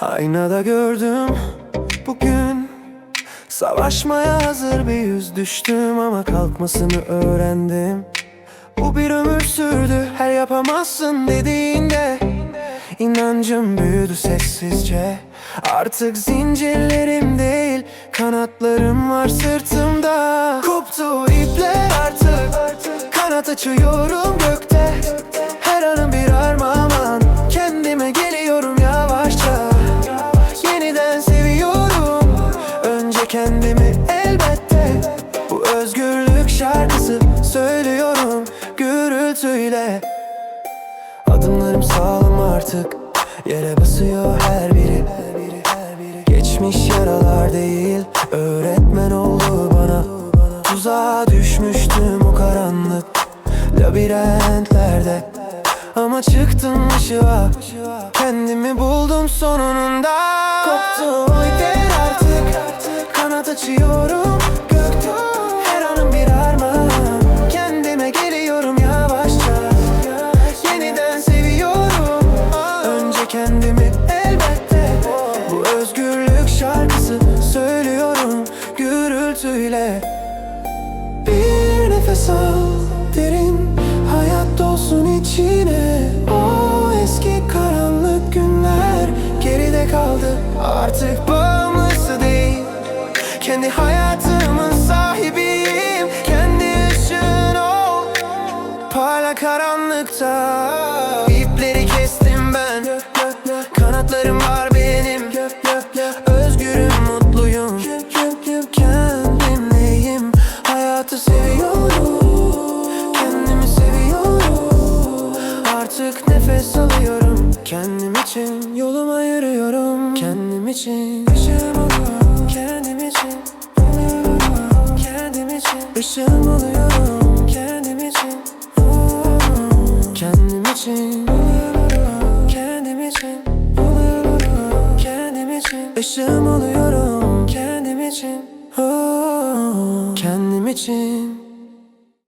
Aynada gördüm bugün. Savaşmaya hazır bir yüz düştüm ama kalkmasını öğrendim. Bu bir ömür sürdü her yapamazsın dediğinde. İnancım büyüdü sessizce. Artık zincirlerim değil Kanatlarım var sırtımda. Koptu ipler artık Kanat açıyorum gökte kendimi elbette. Bu özgürlük şarkısı Söylüyorum gürültüyle. Adımlarım sağlam artık. Yere basıyor her biri. Geçmiş yaralar değil Öğretmen oldu bana. Tuzağa düşmüştüm o karanlık Labirentlerde. Ama çıktım ışığa. Kendimi buldum sonunda. Koptu Açıyorum gökte Her anım bir armağan. Kendime geliyorum yavaşça. Yeniden seviyorum. Önce kendimi elbette. Bu özgürlük şarkısı Söylüyorum gürültüyle. Bir nefes al Kendi hayatımın sahibiyim. Kendi ışığın ol Parla karanlıkta. İpleri kestim ben. Kanatlarım var benim. Özgürüm mutluyum. Kendimleyim. Hayatı seviyorum. Kendimi seviyorum. Artık nefes alıyorum. Kendim için yolumu ayırıyorum Kendim için Işığım oluyorum Kendim için. Kendim için. Kendim için. Kendim için. Işığım oluyorum Kendim için. Kendim için